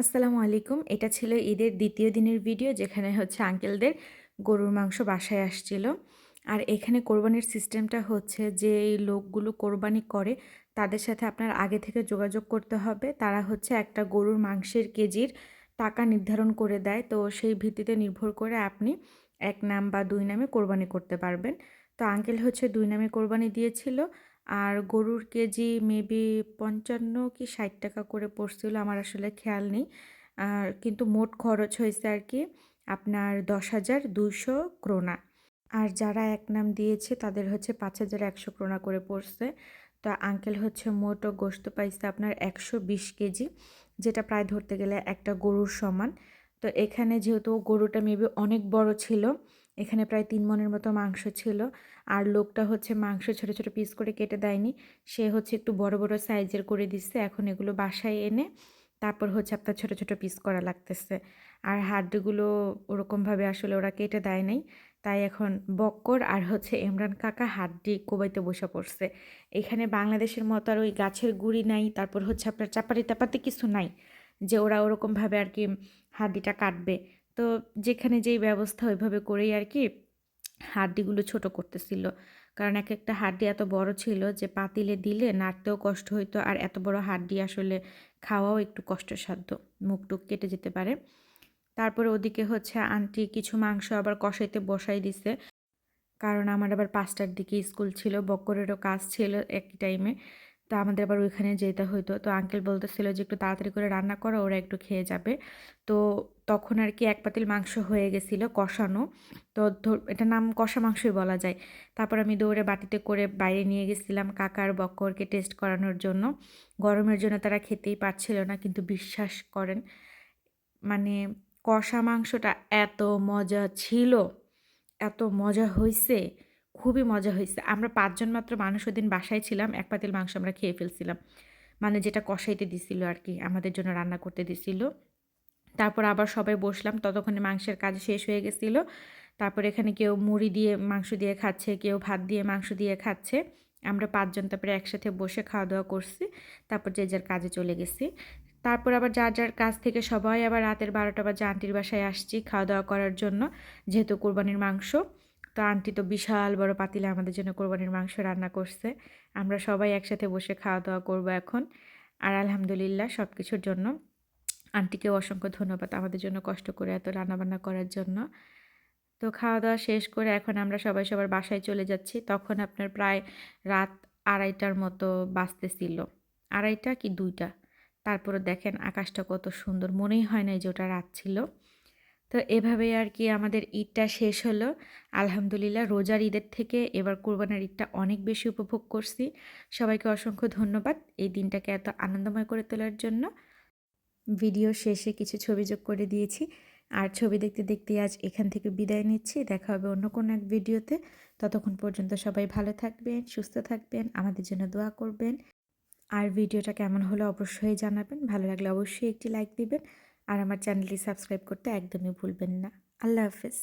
আসসালামু আলাইকুম। এটা ছিল ঈদের দ্বিতীয় দিনের ভিডিও যেখানে হচ্ছে আঙ্কেলদের গরুর মাংস বাসায় আসছিল। আর এখানে কোরবানির সিস্টেমটা হচ্ছে যে এই লোকগুলো কোরবানি করে, তাদের সাথে আপনার আগে থেকে যোগাযোগ করতে হবে। তারা হচ্ছে একটা গরুর মাংসের কেজির টাকা নির্ধারণ করে দেয়। তো সেই ভিত্তিতে নির্ভর করে আপনি এক নাম বা দুই নামে কোরবানি করতে পারবেন। তো আঙ্কেল হচ্ছে দুই নামে কোরবানি দিয়েছিল। আর গরুর কেজি মেবি পঞ্চান্ন কি ষাট টাকা করে পড়ছিল, আমার আসলে খেয়াল নেই। আর কিন্তু মোট খরচ হয়েছে আর কি আপনার দশ হাজার দুইশো ক্রোনা। আর যারা এক নাম দিয়েছে, তাদের হচ্ছে পাঁচ হাজার একশো ক্রোনা করে পড়ছে। তো আঙ্কেল হচ্ছে মোট গোস্ত পাইছে আপনার একশো বিশ কেজি, যেটা প্রায় ধরতে গেলে একটা গরুর সমান। তো এখানে যেহেতু গরুটা মেবি অনেক বড় ছিল এখানে প্রায় তিন মনের মতো মাংস ছিল। আর লোকটা হচ্ছে মাংস ছোটো ছোটো পিস করে কেটে দেয়নি। সে হচ্ছে একটু বড় বড় সাইজের করে দিচ্ছে। এখন এগুলো বাসায় এনে তারপর হচ্ছে আপনার ছোটো ছোটো পিস করা লাগতেছে। আর হাড্ডিগুলো ওরকমভাবে আসলে ওরা কেটে দেয় নাই। তাই এখন বক্কর আর হচ্ছে ইমরান কাকা হাড্ডি কোবাইতে বসে পড়ছে। এখানে বাংলাদেশের মতো আর ওই গাছের গুড়ি নাই, তারপর হচ্ছে আপনার চাপাতি টাপাতে কিছু নাই। যে ওরা ওরকমভাবে আর কি হাড্ডিটা কাটবে। তো যেখানে যেই ব্যবস্থা ওইভাবে করেই আর কি হাড্ডিগুলো ছোট করতেছিল। কারণ এক একটা হাড্ডি এত বড় ছিল যে পাতিলে দিলে নাড়তেও কষ্ট হইতো আর এত বড় হাড্ডি আসলে খাওয়াও একটু কষ্টসাধ্য, মুখ টুক কেটে যেতে পারে। তারপরে ওদিকে হচ্ছে আন্টি কিছু মাংস আবার কষাইতে বসাই দিছে। কারণ আমার আবার পাঁচটার দিকে স্কুল ছিল, বক্করেরও কাজ ছিল একই টাইমে তো আমাদের আবার ওইখানে যেতে হইতো। তো আঙ্কেল বলতেছিল যে, একটু তাড়াতাড়ি করে রান্না করো, ওরা একটু খেয়ে যাবে। তো তখন আর কি এক পাতিল মাংস হয়ে গেছিল কষানো। তো এটা নাম কষা মাংসই বলা যায়। তারপর আমি দৌড়ে বাটিতে করে বাইরে নিয়ে গেছিলাম কাকার বকরকে টেস্ট করানোর জন্য। গরমের জন্য তারা খেতেই পারছিল না, কিন্তু বিশ্বাস করেন মানে কষা মাংসটা এত মজা ছিল, এত মজা হয়েছে খুবই মজা হয়েছে। আমরা পাঁচজন মাত্র মানুষ ওদিন বাসায় ছিলাম, এক পাতিল মাংস আমরা খেয়ে ফেলছিলাম। মানে যেটা কষাইতে দিছিল আর কি আমাদের জন্য রান্না করতে দিছিল। তারপর আবার সবাই বসলাম, ততক্ষণে মাংসের কাজ শেষ হয়ে গেছিল। তারপর এখানে কেউ মুড়ি দিয়ে মাংস দিয়ে খাচ্ছে, কেউ ভাত দিয়ে মাংস দিয়ে খাচ্ছে। আমরা পাঁচজন তারপরে একসাথে বসে খাওয়া দাওয়া করছি, তারপর যে যার কাজে চলে গেছি। তারপর আবার যার যার কাজ থেকে সবাই আবার রাতের বারোটা বাজে আন্টির বাসায় আসছি খাওয়া দাওয়া করার জন্য, যেহেতু কোরবানির মাংস। তো আন্টি তো বিশাল বড় পাতিলে আমাদের জন্য কোরবানির মাংস রান্না করছে। আমরা সবাই একসাথে বসে খাওয়া দাওয়া করব এখন। আর আলহামদুলিল্লাহ সব কিছুর জন্য আন্টিকেও অসংখ্য ধন্যবাদ আমাদের জন্য কষ্ট করে এত রান্নাবান্না করার জন্য। তো খাওয়া দাওয়া শেষ করে এখন আমরা সবাই সবার বাসায় চলে যাচ্ছি। তখন আপনার প্রায় রাত আড়াইটার মতো বাঁচতেছিল আড়াইটা কি দুইটা? তারপরে দেখেন আকাশটা কত সুন্দর। মনেই হয় না যে ওটা রাত ছিল। তো এভাবেই আর কি আমাদের ঈদটা শেষ হলো। আলহামদুলিল্লাহ রোজার ঈদের থেকে এবার কোরবানার ঈদটা অনেক বেশি উপভোগ করছি। সবাইকে অসংখ্য ধন্যবাদ এই দিনটাকে এত আনন্দময় করে তোলার জন্য। ভিডিও শেষে কিছু ছবি যোগ করে দিয়েছি। আর ছবি দেখতে দেখতে আজ এখান থেকে বিদায় নিচ্ছি। দেখা হবে অন্য কোনো এক ভিডিওতে। ততক্ষণ পর্যন্ত সবাই ভালো থাকবেন, সুস্থ থাকবেন, আমাদের জন্য দোয়া করবেন। আর ভিডিওটা কেমন হলো অবশ্যই জানাবেন। ভালো লাগলে অবশ্যই একটি লাইক দিবেন। আর আমার চ্যানেলটি সাবস্ক্রাইব করতে একদমই ভুলবেন না। আল্লাহ হাফেজ।